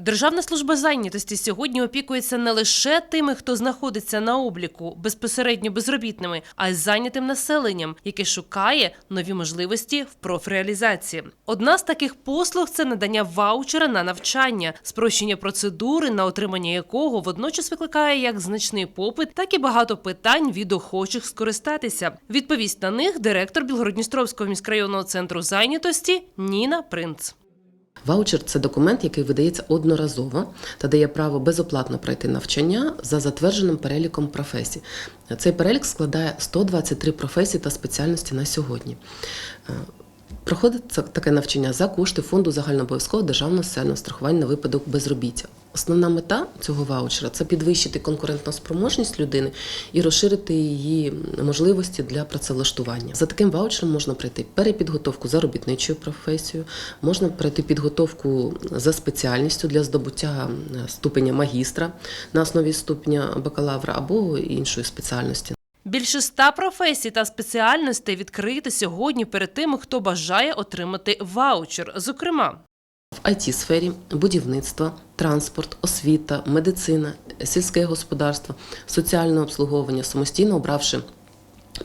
Державна служба зайнятості сьогодні опікується не лише тими, хто знаходиться на обліку безпосередньо безробітними, а й зайнятим населенням, яке шукає нові можливості в профреалізації. Одна з таких послуг це надання ваучера на навчання, спрощення процедури, на отримання якого водночас викликає як значний попит, так і багато питань від охочих скористатися. Відповість на них директор Білгородністровського міськрайонного центру зайнятості Ніна Принц. Ваучер це документ, який видається одноразово та дає право безоплатно пройти навчання за затвердженим переліком професій. Цей перелік складає 123 професії та спеціальності на сьогодні. Е, Проходить таке навчання за кошти фонду загальнообов'язкового державного соціального страхування на випадок безробіття. Основна мета цього ваучера це підвищити конкурентну спроможність людини і розширити її можливості для працевлаштування. За таким ваучером можна пройти перепідготовку за робітничою професією, можна пройти підготовку за спеціальністю для здобуття е, ступеня магістра на основі ступеня бакалавра або іншої спеціальності. Більше ста професій та спеціальностей відкрити сьогодні перед тими, хто бажає отримати ваучер. Зокрема, В it сфері будівництво, транспорт, освіта, медицина, сільське господарство, соціальне обслуговування, самостійно обравши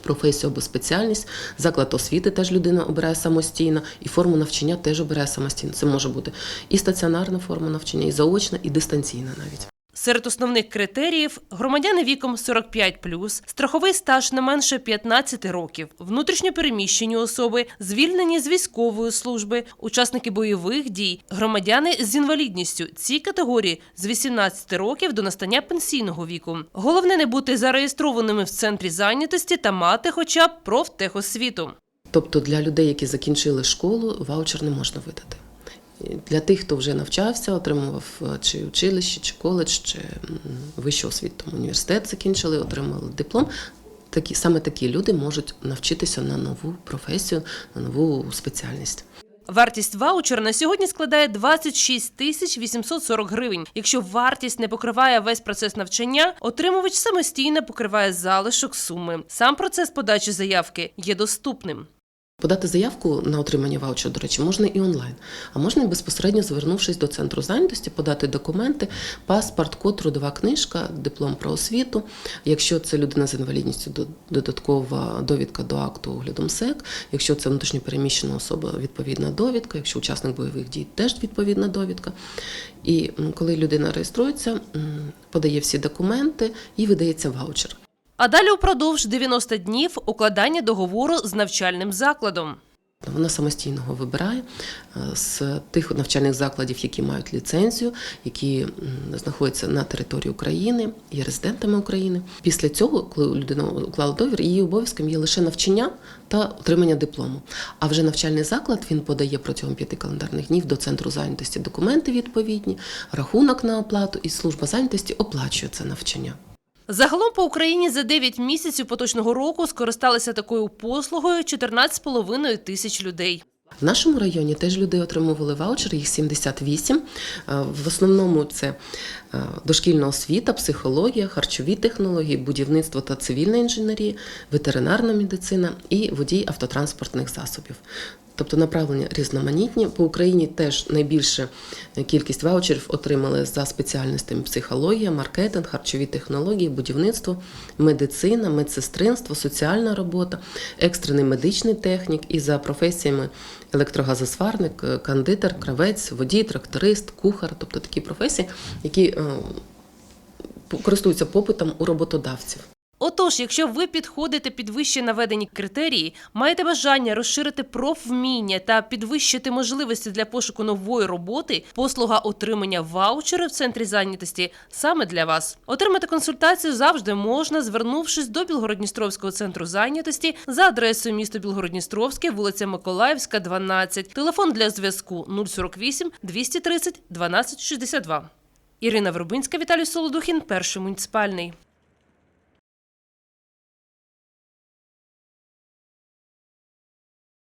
професію або спеціальність, заклад освіти теж людина обирає самостійно, і форму навчання теж обирає самостійно. Це може бути і стаціонарна форма навчання, і заочна, і дистанційна навіть. Серед основних критеріїв громадяни віком 45+, страховий стаж не менше 15 років, внутрішньопереміщені особи, звільнені з військової служби, учасники бойових дій, громадяни з інвалідністю. Ці категорії з 18 років до настання пенсійного віку. Головне не бути зареєстрованими в центрі зайнятості та мати хоча б профтехосвіту. Тобто для людей, які закінчили школу, ваучер не можна видати. Для тих, хто вже навчався, отримував е, чи училище, чи коледж, чи вищу освіту, університет закінчили, отримали диплом. Такі саме такі люди можуть навчитися на нову професію, на нову спеціальність. Вартість ваучера на сьогодні складає 26 тисяч 840 гривень. Якщо вартість не покриває весь процес навчання, отримувач самостійно покриває залишок суми. Сам процес подачі заявки є доступним. Подати заявку на отримання ваучера, до речі, можна і онлайн, а можна і безпосередньо звернувшись до центру зайнятості, подати документи, паспорт, код, трудова книжка, диплом про освіту. Якщо це людина з інвалідністю, до- додаткова довідка до акту огляду МСЕК. Якщо це внутрішньопереміщена особа, відповідна довідка. Якщо учасник бойових дій, теж відповідна довідка. І коли людина реєструється, подає всі документи і видається ваучер. А далі упродовж 90 днів укладання договору з навчальним закладом. Вона самостійно його вибирає е, з тих навчальних закладів, які мають ліцензію, які знаходяться на території України, є резидентами України. Після цього, коли людина уклала договір, її обов'язком є лише навчання та отримання диплому. А вже навчальний заклад він подає протягом п'яти календарних днів до центру зайнятості документи відповідні, рахунок на оплату, і служба зайнятості оплачує це навчання. Загалом по Україні за 9 місяців поточного року скористалися такою послугою 14,5 тисяч людей. В нашому районі теж люди отримували ваучери, їх 78. Е, В основному це е, дошкільна освіта, психологія, харчові технології, будівництво та цивільна інженерія, ветеринарна медицина і водій автотранспортних засобів. Тобто направлення різноманітні. По Україні теж найбільше кількість ваучерів отримали за спеціальностями психологія, маркетинг, харчові технології, будівництво, медицина, медсестринство, соціальна робота, екстрений медичний технік і за професіями електрогазосварник, е, кондитер, кравець, водій, тракторист, кухар, тобто такі професії, які е, користуються попитом у роботодавців. Отож, якщо ви підходите під вище наведені критерії, маєте бажання розширити профвміння та підвищити можливості для пошуку нової роботи, послуга отримання ваучера в центрі зайнятості саме для вас. Отримати консультацію завжди можна, звернувшись до Білгородністровського центру зайнятості за адресою місто Білгородністровське, вулиця Миколаївська, 12, телефон для зв'язку 048 230 1262. Ірина Вербинська, Віталій Солодухін, перший муніципальний.